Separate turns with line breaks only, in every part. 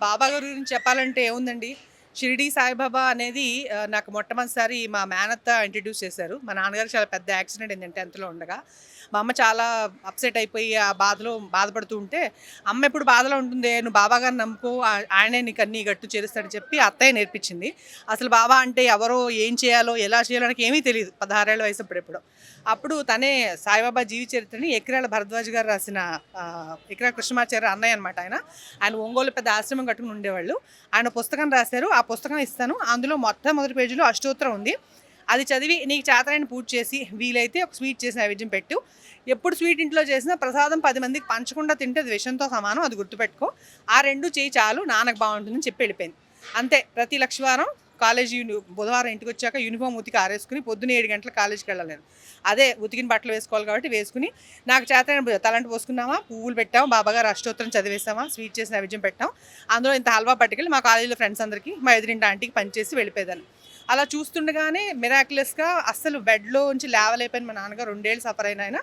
బాబా గారి గురించి చెప్పాలంటే ఏముందండి? షిరిడి సాయిబాబా అనేది నాకు మొట్టమొదటిసారి మా మేనత్త ఇంట్రడ్యూస్ చేశారు. మా నాన్నగారు చాలా పెద్ద యాక్సిడెంట్ అయింది టెన్త్లో ఉండగా. మా అమ్మ చాలా అప్సెట్ అయిపోయి ఆ బాధలో బాధపడుతూ ఉంటే అమ్మ ఎప్పుడు బాధలో ఉంటుంది? నువ్వు బాబా గారిని నమ్ముకో. ఆయనే నీకు అన్ని గట్టు చేరుస్తాడని చెప్పి అత్తయ్య నేర్పించింది. అసలు బాబా అంటే ఎవరో ఏం చేయాలో ఎలా చేయాలో నాకు ఏమీ తెలియదు. పదహారేళ్ళ వయసు అప్పుడెప్పుడు అప్పుడు తనే సాయిబాబా జీవి చరిత్రని ఎక్రాల భరద్వాజ్ గారు రాసిన ఆ, కృష్ణమాచార్య అన్నయ్య అనమాట ఆయన. ఆయన ఒంగోలు పెద్ద ఆశ్రమం కట్టుకుని ఉండేవాళ్ళు. ఆయన పుస్తకం రాశారు. ఆ పుస్తకం ఇస్తాను. అందులో మొత్తం మొదటి పేజీలో అష్టోత్తరం ఉంది. అది చదివి నీకు చేతనైన పూజ చేసి వీలైతే ఒక స్వీట్ చేసి నైవేద్యం పెట్టు. ఎప్పుడు స్వీట్ ఇంట్లో చేసినా ప్రసాదం పది మందికి పంచకుండా తింటే అది విషంతో సమానం అది గుర్తుపెట్టుకో. ఆ రెండు చేయి చాలు నాన్నకు బాగుంటుందని చెప్పి వెళ్ళిపోయింది. అంతే. ప్రతి లక్షవారం కాలేజీ యూని బుధవారం ఇంటికి వచ్చాక యూనిఫామ్ ఉతికి ఆరేసుకుని పొద్దున్న ఏడు గంటల కాలేజీకి వెళ్ళలేదు. అదే ఉతికిన బట్టలు వేసుకోవాలి కాబట్టి వేసుకుని నాకు చేతనైన తలంటి పోసుకున్నామా పువ్వులు పెట్టాము బాబాగారు అష్టోత్తరం చదివేసామా స్వీట్ చేసి నైవేద్యం పెట్టాం అందులో ఇంత హల్వా పట్టుకెళ్ళి మా కాలేజీలో ఫ్రెండ్స్ అందరికీ మా ఎదురింటి ఆంటీకి పనిచేసి వెళ్ళిపోయేదాన్ని. అలా చూస్తుండగానే మిరాక్యులస్గా అస్సలు బెడ్లో నుంచి లేవలేపోయిన మా నాన్నగారు రెండేళ్ళు సఫర్ అయిన ఆయన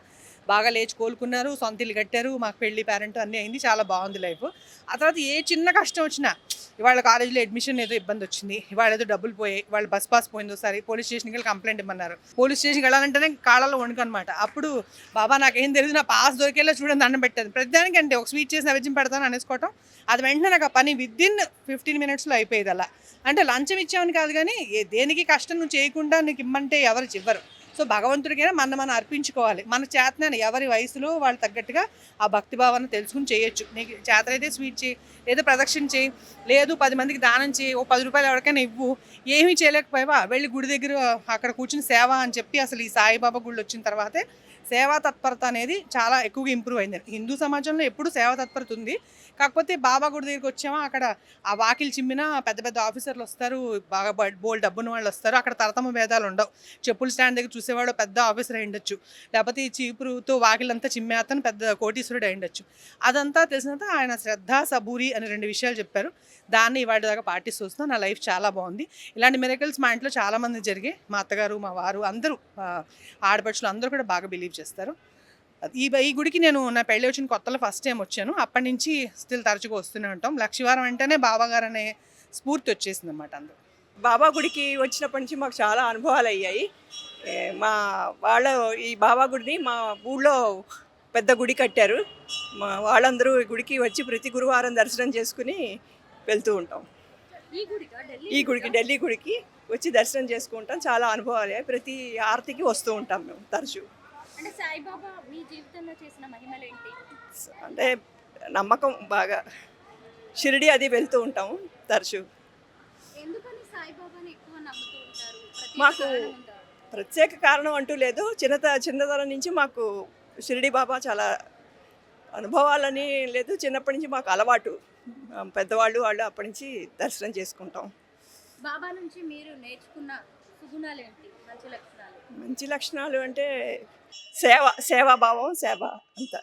బాగా లేచి కోలుకున్నారు సొంత ఇల్లు కట్టారు మాకు పెళ్ళి పేరెంట్ అన్నీ అయింది చాలా బాగుంది లైఫ్. ఆ తర్వాత ఏ చిన్న కష్టం వచ్చినా ఇవాళ కాలేజీలో అడ్మిషన్ ఏదో ఇబ్బంది వచ్చింది ఇవాళ ఏదో డబ్బులు పోయాయి వాళ్ళ బస్ పాస్ పోయింది ఒకసారి పోలీస్ స్టేషన్కి వెళ్ళి కంప్లైంట్ ఇమ్మన్నారు. పోలీస్ స్టేషన్కి వెళ్ళాలంటేనే కాళ్ళలో వండుకు అనమాట అప్పుడు బాబా నాకేం తెలియదు నా పాస్ దొరికేలా చూడండి దండం పెట్టేది. ప్రతిదానికి అంటే ఒక స్వీట్ చేసి నైవేద్యం పెడతాను అనేసుకోవటం అది వెంటనే నాకు ఆ పని ఇన్ ఫిఫ్టీన్ మినిట్స్లో అయిపోయేది అలా. అంటే లంచం ఇచ్చామని కాదు కానీ దేనికి కష్టం నువ్వు చేయకుండా నీకు ఇమ్మంటే ఎవరు ఇవ్వరు సో భగవంతుడికైనా మన మనం అర్పించుకోవాలి. మన చేతనైనా ఎవరి వయసులో వాళ్ళు తగ్గట్టుగా ఆ భక్తి భావాన్ని తెలుసుకుని చేయొచ్చు. నీకు చేతనైతే స్వీట్ చేయి లేదా ప్రదక్షిణ చేయి లేదు పది మందికి దానం చేయి ఓ పది రూపాయలు ఎవరికైనా ఇవ్వు. ఏమీ చేయలేకపోయావా? వెళ్ళి గుడి దగ్గర అక్కడ కూర్చుని సేవ అని చెప్పి అసలు ఈ సాయిబాబా గుళ్ళు వచ్చిన తర్వాతే సేవా తత్పరత అనేది చాలా ఎక్కువగా ఇంప్రూవ్ అయింది. హిందూ సమాజంలో ఎప్పుడు సేవా తత్పరత ఉంది. కాకపోతే బాబా గుడి దగ్గరికి వచ్చామా అక్కడ ఆ వాకిలు చిమ్మినా పెద్ద పెద్ద ఆఫీసర్లు వస్తారు బాగా బోల్ డబ్బున్న వాళ్ళు వస్తారు. అక్కడ తరతమ భేదాలు ఉండవు. చెప్పుల స్టాండ్ దగ్గర చూసేవాడు పెద్ద ఆఫీసర్ అయి ఉండొచ్చు. లేకపోతే ఈ చీపురుతో వాకిలంతా చిమ్మేతను పెద్ద కోటీశ్వరుడు అయి ఉండొచ్చు. అదంతా తెలిసినంత ఆయన శ్రద్ధ సబూరి అని రెండు విషయాలు చెప్పారు. దాన్ని ఇవాటి దాకా పాటిస్తూ వస్తున్నాం. నా లైఫ్ చాలా బాగుంది. ఇలాంటి మిరకల్స్ మా ఇంట్లో చాలామంది జరిగాయి. మా అత్తగారు మా వారు అందరూ ఆడపడుచులు అందరూ కూడా బాగా బిలీవ్ చేస్తారు. ఈ ఈ గుడికి నేను నా పెళ్ళి వచ్చిన కొత్తలో ఫస్ట్ టైం వచ్చాను. అప్పటి నుంచి స్టిల్ తరచుగా వస్తూనే ఉంటాం. లక్షవారం అంటేనే బాబాగారు అనే స్ఫూర్తి వచ్చేసింది అనమాట అందరూ
బాబా గుడికి వచ్చినప్పటి నుంచి మాకు చాలా అనుభవాలు అయ్యాయి. మా వాళ్ళ ఈ బాబా గుడిని మా ఊళ్ళో పెద్ద గుడి కట్టారు. మా వాళ్ళందరూ ఈ గుడికి వచ్చి ప్రతి గురువారం దర్శనం చేసుకుని వెళ్తూ ఉంటాం.
ఈ గుడికా? ఢిల్లీ
ఈ గుడికి? ఢిల్లీ గుడికి వచ్చి దర్శనం చేసుకుంటాం. చాలా అనుభవాలు అయ్యాయి. ప్రతి ఆరతికి వస్తూ ఉంటాం మేము తరచూ.
అంటే సాయిబాబా మీ జీవితంలో చేసిన మహిమలు ఏంటి
అంటే నమ్మకం బాగా షిరిడి అది వెళ్తూ ఉంటాము తరచూ.
ఎందుకని సాయిబాబాని ఎక్కువ నమ్ముతూ ఉంటారు? ప్రత్యేక
మాకు-
కారణం ఉందా?
ప్రత్యేక కారణం అంటూ లేదు. చిన్నత చిన్నతనం నుంచి మాకు షిరిడి బాబా చాలా అనుభవాలని లేదు. చిన్నప్పటి నుంచి మాకు అలవాటు. ఆ, పెద్దవాళ్ళు వాళ్ళు అప్పటి నుంచి దర్శనం చేసుకుంటాం.
బాబా నుంచి మీరు నేర్చుకున్న సుగుణాలు ఏంటి మంచి లక్షణాలు?
మంచి లక్షణాలు అంటే సేవ సేవాభావం సేవ అంతా.